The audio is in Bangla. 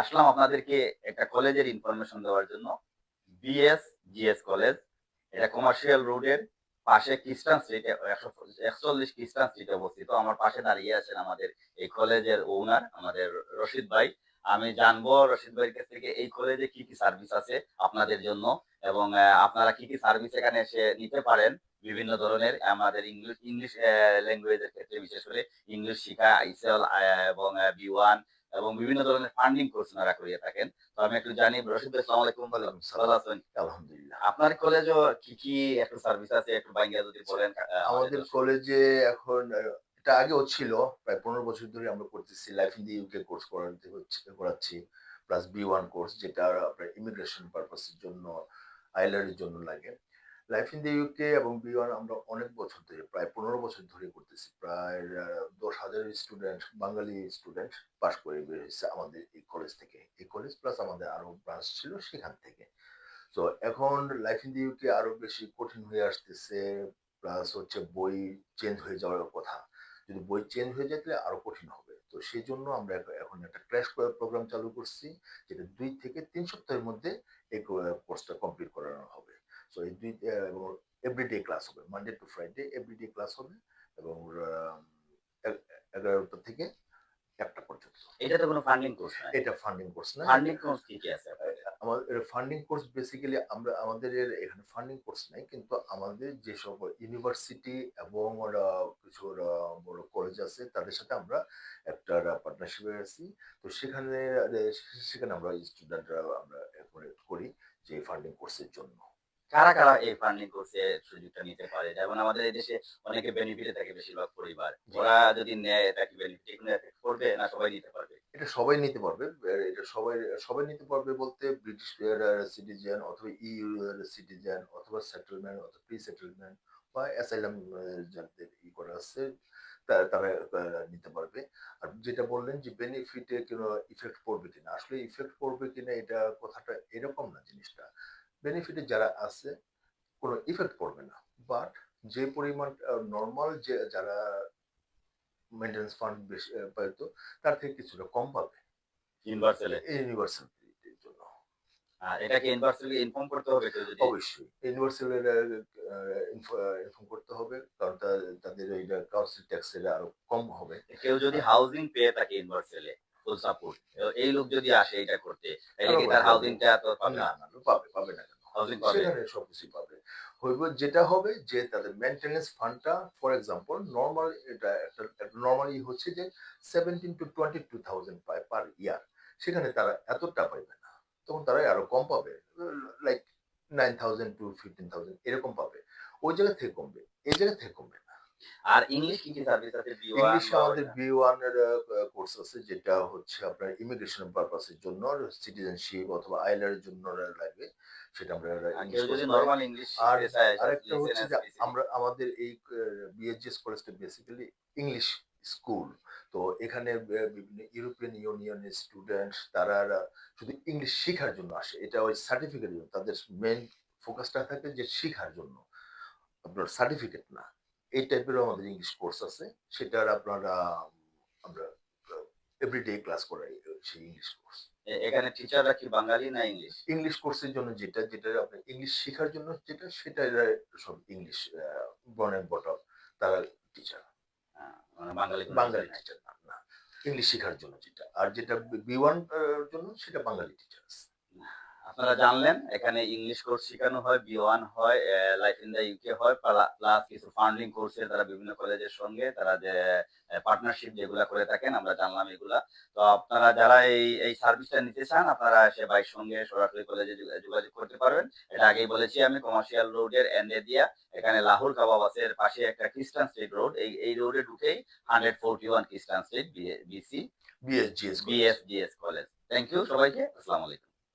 আসলাম আপনাদেরকে একটা কলেজের ইনফরমেশন দেওয়ার জন্য। BS GS college. এটা কমার্শিয়াল রোডের পাশে খ্রিস্টান স্ট্রিটে একচল্লিশ খ্রিস্টান স্ট্রিটে অবস্থিত। আমার পাশে দাঁড়িয়ে আছেন আমাদের এই কলেজের ওনার আমাদের রশিদ ভাই। আমি জানব রশিদ ভাইয়ের কাছ থেকে এই কলেজে কি কি সার্ভিস আছে আপনাদের জন্য এবং আপনারা কি কি সার্ভিস এখানে এসে নিতে পারেন? বিভিন্ন ধরনের আমাদের ইংলিশ ইংলিশ ল্যাঙ্গুয়েজের ক্ষেত্রে, বিশেষ করে ইংলিশ শিখা আইসেল এবং বি ওয়ান এবং বিভিন্ন ধরনের ফান্ডিং কোর্স ওনারা করিয়ে থাকেন। তো আমি একটু জানি রশিদ ভাই সালাম আলাইকুম ওয়ালাইকুম ভালো সালাম। আছেন? আলহামদুলিল্লাহ। আপনার কলেজও কি কি একটু সার্ভিস আছে? একটু বাইঙ্গা যদি বলেন আমাদের কলেজে এখন এটা আগেও ছিল। প্রায় পনেরো বছর ধরে আমরা করতেছি। Life in the UK course করাতে হচ্ছে করাচ্ছি। প্লাস বি ওয়ান কোর্স যেটা আপনার ইমিগ্রেশন পারপাসের জন্য আইলারের জন্য লাগে। লাইফ ইন দি ইউকে এবং বি ওয়ান আমরা অনেক বছর ধরে, প্রায় পনেরো বছর ধরে করতেছি। প্রায় দশ হাজার স্টুডেন্ট বাঙালি স্টুডেন্ট পাশ করে বের হয়েছে আমাদের এই কলেজ থেকে। এই কলেজ প্লাস আমাদের আরও ব্রাঞ্চ ছিল সেখান থেকে। তো এখন লাইফ ইন দি ইউকে আরও বেশি কঠিন হয়ে আসতেছে প্লাস হচ্ছে বই চেঞ্জ হয়ে যাওয়ার কথা। যদি বই চেঞ্জ হয়ে যায় তাহলে আরও কঠিন হবে। তো সেই জন্য আমরা এখন- এখন একটা ক্র্যাশ প্রোগ্রাম চালু করছি, যেটা দুই থেকে তিন সপ্তাহের মধ্যে এই কোর্সটা কমপ্লিট করানো হবে। তো এই দুই এবং এভরিডে ক্লাস হবে Monday to Friday everyday class হবে এবং এ- এগারোটা থেকে একটা পর্যন্ত। এটা তো কোনো ফান্ডিং কোর্স না এটা ফান্ডিং কোর্স না ফান্ডিং কোর্স কি কি আছে? আমাদের ফান্ডিং কোর্স বেসিক্যালি আমরা আমাদের এখানে ফান্ডিং কোর্স নাই কিন্তু আমাদের যে সব ইউনিভার্সিটি এবং কিছু বড় কলেজ আছে তাদের সাথে আমরা একটা পার্টনারশিপে আছি। তো সেখানে সেখানে আমরা স্টুডেন্টরা আমরা করি যে ফান্ডিং কোর্সের জন্য। কারা কারা এই ফান্ডিং কোর্সে সুযোগটা নিতে পারে? যেমন আমাদের এই দেশে অনেকে বেনিফিটে থাকে বেশিরভাগ পরিবার। ওরা যদি নেয় এটা কি বেনিফিট করবে না সবাই নিতে পারবে? এটা সবাই নিতে পারবে। এটা সবাই সবাই নিতে পারবে বলতে ব্রিটিশ সিটিজেন অথবা ইউ সিটিজেন অথবা সেটেলমেন্ট অথবা প্রি সেটেলমেন্ট বা অ্যাসাইলাম যাদের ই করা আছে তারা নিতে পারবে। আর যেটা বললেন যে বেনিফিটে কোনো ইফেক্ট পড়বে কিনা? আসলে ইফেক্ট পড়বে কিনা এটা কথাটা এরকম না জিনিসটা। বেনিফিটে যারা আছে কোনো ইফেক্ট পড়বে না। বাট যে পরিমাণ নর্মাল যে যারা মেনটেন্স ফান্ড বেশি পাইতো তার থেকে কিছুটা কম পাবে। ইউনিভার্সালে ইউনিভার্সালিটির জন্য। আর এটাকে ইউনিভার্সালি ইনফর্ম করতে হবে অবশ্যই। ইউনিভার্সালের ইনফর্ম করতে হবে কারণ তাদের কাউন্সিল ট্যাক্সের আরও কম হবে। কেউ যদি হাউজিং পেয়ে থাকে ইউনিভার্সালে ফুল সাপোর্ট এই লোক যদি আসে এটা করতে কি তার হাউজিংটা তো পাবে। না পাবে পাবে না হাউজিং পাবে। সবকিছু পাবে। হইব যেটা হবে যে তাদের মেনটেনেন্স ফান্ডটা ফর এক্সাম্পল নর্মাল এটা নর্মালি হচ্ছে যে seventeen to twenty two thousand পায় পার ইয়ার সেখানে তারা এতটা পাইবে না। তখন তারা আরও কম পাবে। Like nine thousand to fifteen thousand এরকম পাবে। ওই জায়গা থেকে কমবে এই জায়গা থেকে কমবে। আর ইংলিশ কি কি সার্ভিস আছে B1 ইংলিশে বা আমাদের বি ওয়ানের কোর্স আছে যেটা হচ্ছে আপনার ইমিগ্রেশন পারপাসের জন্য সিটিজেনশিপ অথবা আইলারের জন্য লাগবে। সেটা আমরা। নরমাল ইংলিশ আর আরেকটা হচ্ছে যে আমরা আমাদের এই বিএসজিএস কলেজটা বেসিক্যালি ইংলিশ স্কুল তো এখানে বিভিন্ন ইউরোপিয়ান ইউনিয়নের স্টুডেন্ট তারা শুধু ইংলিশ শেখার জন্য আসে। এটা ওই সার্টিফিকেট তাদের মেন ফোকাসটা থাকে যে শেখার জন্য। আপনার সার্টিফিকেট না। এই টাইপেরও আমাদের ইংলিশ কোর্স আছে। সেটার আপনারা আমরা এভরিডে ক্লাস করাই সেই ইংলিশ কোর্স এখানে টিচাররা কি বাঙালি না ইংলিশ ইংলিশ কোর্সের জন্য যেটা যেটা আপনি ইংলিশ শেখার জন্য যেটা সেটা সব ইংলিশ বর্ন অ্যান্ড বটম তারা টিচার মানে বাঙালি বাঙালি। টিচার না ইংলিশ শেখার জন্য যেটা। আর যেটা বি ওয়ান জন্য সেটা বাঙালি টিচার আপনারা জানলেন এখানে ইংলিশ কোর্স শেখানো হয় বি ওয়ান হয় লাইফ ইন দ্য ইউকে হয় প্লাস কিছু ফান্ডিং কোর্সে তারা বিভিন্ন কলেজের সঙ্গে তারা যে পার্টনারশিপ যেগুলা করে থাকেন আমরা জানলাম এগুলা। তো আপনারা যারা এই এই সার্ভিসটা নিতে চান আপনারা সে বাইর সঙ্গে সরাসরি কলেজে যোগাযোগ করতে পারবেন। এটা আগেই বলেছি আমি কমার্শিয়াল রোডের এন্ডে দিয়া এখানে লাহোর কাবাবাসের পাশে একটা খ্রিস্টান স্ট্রিট রোড এই এই রোডে ঢুকেই hundred forty one Christian street BC BSGS BSGS college thank you সবাইকে আসসালামু আলাইকুম।